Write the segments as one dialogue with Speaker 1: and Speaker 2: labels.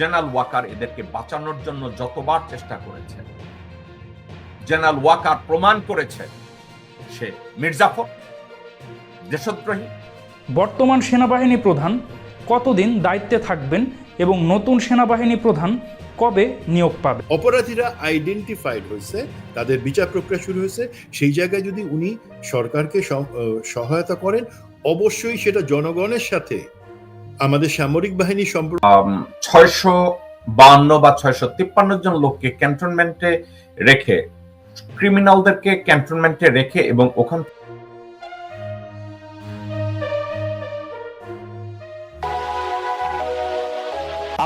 Speaker 1: General Waker এদেরকে বাঁচানোর জন্য যতবার চেষ্টা করেছে জেনারেল ওয়াকার প্রমাণ করেছে সে মির্জাফর দেশদ্রোহী।
Speaker 2: বর্তমান সেনাবাহিনী প্রধান কতদিন দায়িত্বে থাকবেন এবং নতুন সেনাবাহিনী প্রধান কবে নিয়োগ পাবে?
Speaker 3: অপরাধীরা আইডেন্টিফাইড হয়েছে তাদের বিচার প্রক্রিয়া শুরু হয়েছে। সেই জায়গায় যদি উনি সরকারকে সহ- সহায়তা করেন অবশ্যই সেটা জনগণের সাথে আমাদের সামরিক বাহিনী সম্পর্ক
Speaker 1: ছয়শো বান্ন বা ছয়শো তিপ্পান্ন জন লোককে ক্যান্টনমেন্টে রেখে ক্রিমিনালদেরকে ক্যান্টনমেন্টে রেখে এবং ওখান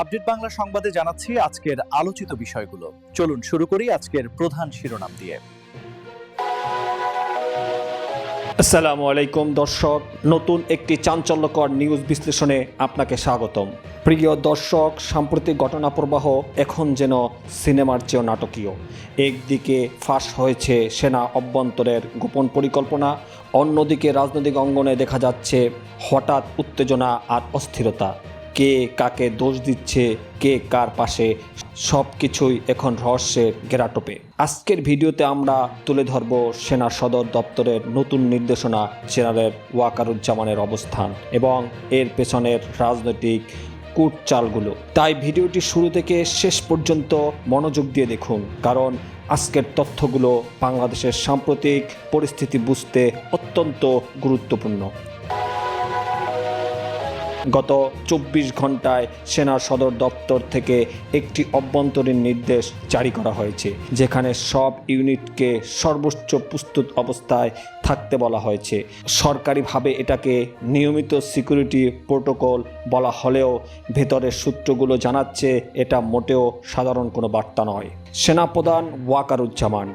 Speaker 4: আপডেট বাংলা সংবাদে জানাচ্ছি আজকের আলোচিত বিষয়গুলো। চলুন শুরু করি আজকের প্রধান শিরোনাম দিয়ে।
Speaker 5: আসসালামু আলাইকুম, দর্শক। নতুন একটি চাঞ্চল্যকর নিউজ বিশ্লেষণে আপনাকে স্বাগতম। প্রিয় দর্শক, সাম্প্রতিক ঘটনা প্রবাহ এখন যেন সিনেমার চেয়েও নাটকীয়। একদিকে ফাঁস হয়েছে সেনা অভ্যন্তরের গোপন পরিকল্পনা, অন্যদিকে রাজনৈতিক অঙ্গনে দেখা যাচ্ছে হঠাৎ উত্তেজনা আর অস্থিরতা। কে কাকে দোষ দিচ্ছে, কে কার পাশে সব কিছুই এখন রহস্যের গেরাটোপে। আজকের ভিডিওতে আমরা তুলে ধরব সেনা সদর দপ্তরের নতুন নির্দেশনা জেনারেল ওয়াকারুজ্জামানের অবস্থান এবং এর পেছনের রাজনৈতিক কূটচালগুলো। তাই ভিডিওটি শুরু থেকে শেষ পর্যন্ত মনোযোগ দিয়ে দেখুন, কারণ আজকের তথ্যগুলো বাংলাদেশের সাম্প্রতিক পরিস্থিতি বুঝতে অত্যন্ত গুরুত্বপূর্ণ। গত চব্বিশ ঘন্টায় সেনা সদর দপ্তর থেকে একটি অভ্যন্তরীণ নির্দেশ জারি করা হয়েছে, যেখানে সব ইউনিটকে সর্বোচ্চ প্রস্তুত অবস্থায় থাকতে বলা হয়েছে। সরকারিভাবে এটাকে নিয়মিত সিকিউরিটি প্রোটোকল বলা হলেও ভেতরের সূত্রগুলো জানাচ্ছে এটা মোটেও সাধারণ কোনো বার্তা নয়। সেনাপ্রধান ওয়াকারুজ্জামান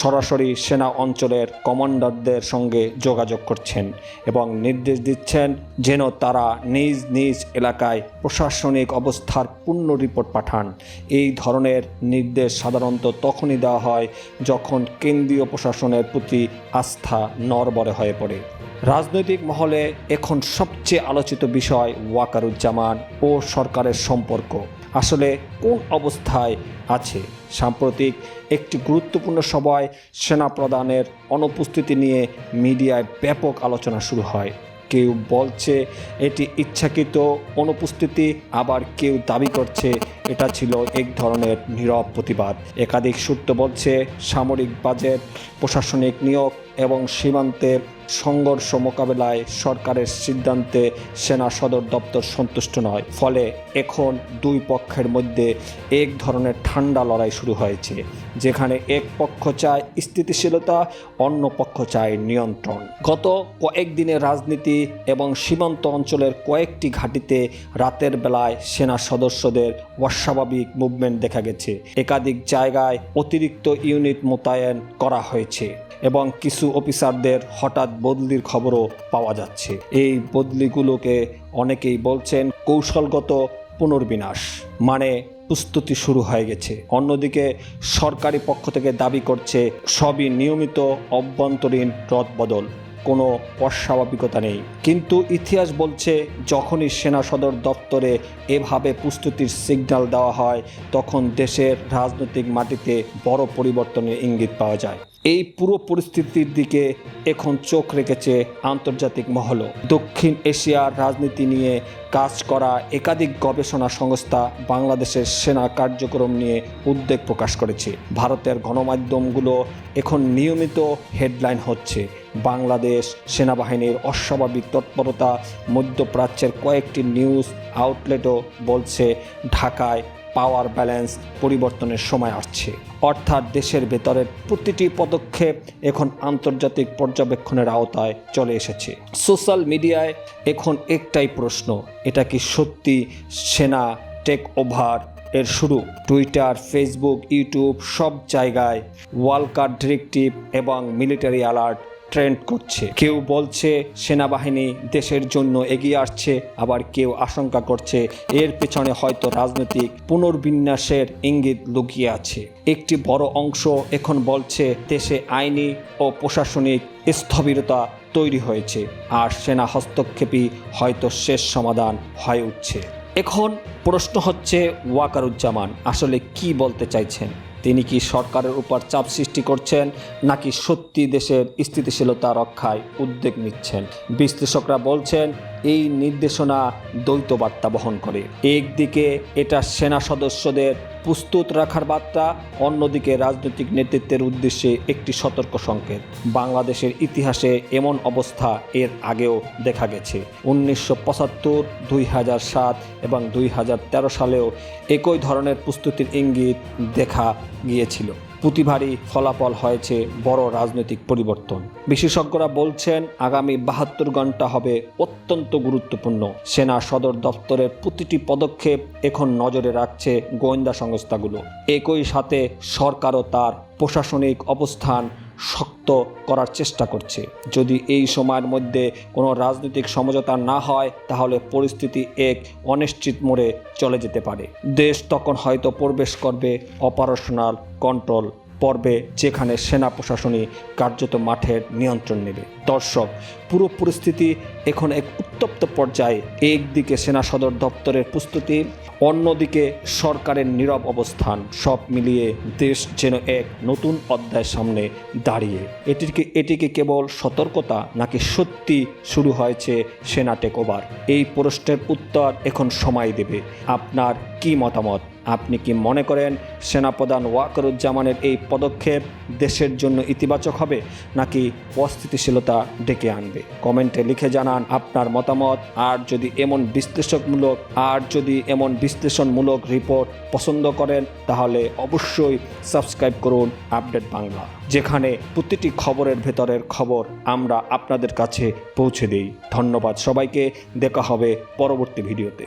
Speaker 5: সরাসরি সেনা অঞ্চলের কমান্ডারদের সঙ্গে যোগাযোগ করছেন এবং নির্দেশ দিচ্ছেন যেন তারা নিজ নিজ এলাকায় প্রশাসনিক অবস্থার পূর্ণ রিপোর্ট পাঠান। এই ধরনের নির্দেশ সাধারণত তখনই দেওয়া হয় যখন কেন্দ্রীয় প্রশাসনের প্রতি আস্থা নরবরে হয়ে পড়ে। রাজনৈতিক মহলে এখন সবচেয়ে আলোচিত বিষয় ওয়াকারুজ্জামান ও সরকারের সম্পর্ক। আসলে কোন অবস্থায় আছে? সাম্প্রতিক একটি গুরুত্বপূর্ণ সভায় সেনাপ্রধানের অনুপস্থিতি নিয়ে মিডিয়ায় ব্যাপক আলোচনা শুরু হয়। কেউ বলছে, এটি ইচ্ছাকৃত অনুপস্থিতি আবার কেউ দাবি করছে এটা ছিল এক ধরনের নীরব প্রতিবাদ। একাধিক সূত্র বলছে, সামরিক বাজেট, প্রশাসনিক নিয়োগ এবং সীমান্তে সংঘর্ষ মোকাবেলায় সরকারের সিদ্ধান্তে সেনা সদর দপ্তর সন্তুষ্ট নয়। ফলে এখন দুই পক্ষের মধ্যে এক ধরনের ঠান্ডা লড়াই শুরু হয়েছে, যেখানে এক পক্ষ চায় স্থিতিশীলতা, অন্য পক্ষ চায় নিয়ন্ত্রণ। গত কয়েকদিনের রাজনীতি এবং সীমান্ত অঞ্চলের কয়েকটি ঘাঁটিতে রাতের বেলায় সেনা সদস্যদের অস্বাভাবিক মুভমেন্ট দেখা গেছে। একাধিক জায়গায় অতিরিক্ত ইউনিট মোতায়েন করা হয়েছে এবং কিছু অফিসারদের হঠাৎ বদলির খবরও পাওয়া যাচ্ছে। এই বদলিগুলোকে অনেকেই বলছেন কৌশলগত পুনর্বিনাশ মানে প্রস্তুতি শুরু হয়ে গেছে। অন্যদিকে সরকারি পক্ষ থেকে দাবি করছে, সবই নিয়মিত অভ্যন্তরীণ রদবদল। কোনো অস্বাভাবিকতা নেই। কিন্তু ইতিহাস বলছে, যখনই সেনা সদর দপ্তরে এভাবে প্রস্তুতির সিগন্যাল দেওয়া হয়, তখন দেশের রাজনৈতিক মাটিতে বড় পরিবর্তনের ইঙ্গিত পাওয়া যায়। এই পুরো পরিস্থিতির দিকে এখন চোখ রেখেছে আন্তর্জাতিক মহল। দক্ষিণ এশিয়ার রাজনীতি নিয়ে কাজ করা একাধিক গবেষণা সংস্থা বাংলাদেশের সেনা কার্যক্রম নিয়ে উদ্বেগ প্রকাশ করেছে। ভারতের গণমাধ্যমগুলো এখন নিয়মিত হেডলাইন হচ্ছে। বাংলাদেশ সেনাবাহিনীর অস্বাভাবিক তৎপরতা, মধ্যপ্রাচ্যের কয়েকটি নিউজ আউটলেটও বলছে, ঢাকায় পাওয়ার ব্যালেন্স পরিবর্তনের সময় আসছে। অর্থাৎ দেশের ভেতরের প্রতিটি পদক্ষেপ এখন আন্তর্জাতিক পর্যবেক্ষণের আওতায় চলে এসেছে। সোশ্যাল মিডিয়ায় এখন একটাই প্রশ্ন, এটা কি সত্যি সেনা টেক ওভার এর শুরু? টুইটার, ফেসবুক, ইউটিউব সব জায়গায় ওয়ার্ল্ড ওয়ালকার ডিরেক্টিভ এবং মিলিটারি অ্যালার্ট ট্রেন্ড করছে। কেউ বলছে সেনাবাহিনী দেশের জন্য এগিয়ে আসছে, আবার কেউ আশঙ্কা করছে এর পেছনে হয়তো রাজনৈতিক পুনর্বিন্যাসের ইঙ্গিত লুকিয়ে আছে। একটি বড় অংশ এখন বলছে দেশে আইনি ও প্রশাসনিক স্থবিরতা তৈরি হয়েছে, আর সেনা হস্তক্ষেপই হয়তো শেষ সমাধান হয়ে উঠছে। এখন প্রশ্ন হচ্ছে ওয়াকারুজ্জামান, আসলে কি বলতে চাইছেন? তিনি কি সরকারের উপর চাপ সৃষ্টি করছেন নাকি সত্যি দেশের স্থিতিশীলতা রক্ষায় উদ্যোগ নিচ্ছেন? বিশ্লেষকরা বলছেন এই নির্দেশনা দ্বৈত বার্তা বহন করে। একদিকে এটা সেনা সদস্যদের প্রস্তুত রাখার বার্তা, অন্যদিকে রাজনৈতিক নেতৃত্বের উদ্দেশ্যে একটি সতর্ক সংকেত। বাংলাদেশের ইতিহাসে এমন অবস্থা এর আগেও দেখা গেছে। উনিশশো পঁচাত্তর, দুই হাজার সাত এবং দুই হাজার তেরো সালেও একই ধরনের প্রস্তুতির ইঙ্গিত দেখা গিয়েছিল। প্রতিবারই ফলাফল হয়েছে বড় রাজনৈতিক পরিবর্তন। বিশেষজ্ঞরা বলছেন, আগামী বাহাত্তর ঘণ্টা হবে অত্যন্ত গুরুত্বপূর্ণ। সেনা সদর দপ্তরের প্রতিটি পদক্ষেপ এখন নজরে রাখছে গোয়েন্দা সংস্থাগুলো। একই সাথে সরকারও তার প্রশাসনিক অবস্থান শক্ত করার চেষ্টা করছে। যদি এই সময়ের মধ্যে কোনো রাজনৈতিক সমঝোতা না হয়, তাহলে পরিস্থিতি এক অনিশ্চিত মোড়ে চলে যেতে পারে। দেশ তখন হয়তো প্রবেশ করবে অপারেশনাল কন্ট্রোল পর্বে যেখানে সেনা প্রশাসনই কার্যত মাঠের নিয়ন্ত্রণ নেবে। দর্শক, পুরো পরিস্থিতি এখন এক উত্তপ্ত পর্যায়ে। একদিকে সেনা সদর দপ্তরের প্রস্তুতি, অন্যদিকে সরকারের নীরব অবস্থান। সব মিলিয়ে দেশ যেন এক নতুন অধ্যায়ের সামনে দাঁড়িয়ে। এটিকে এটিকে কেবল সতর্কতা নাকি সত্যি শুরু হয়েছে সেনা টেকওভার এই প্রশ্নের উত্তর এখন সময় দেবে। আপনার কি মতামত? আপনি কি মনে করেন সেনাপ্রধান ওয়াকারুজ্জামানের এই পদক্ষেপ দেশের জন্য ইতিবাচক হবে, নাকি অস্থিতিশীলতা ডেকে আনবে? কমেন্টে লিখে জানান আপনার মতামত। আর যদি এমন বিশ্লেষকমূলক, আর যদি এমন বিশ্লেষণমূলক রিপোর্ট পছন্দ করেন, তাহলে অবশ্যই সাবস্ক্রাইব করুন আপডেট বাংলা, যেখানে প্রতিটি খবরের ভেতরের খবর আমরা আপনাদের কাছে পৌঁছে দিই। ধন্যবাদ সবাইকে, দেখা হবে পরবর্তী ভিডিওতে।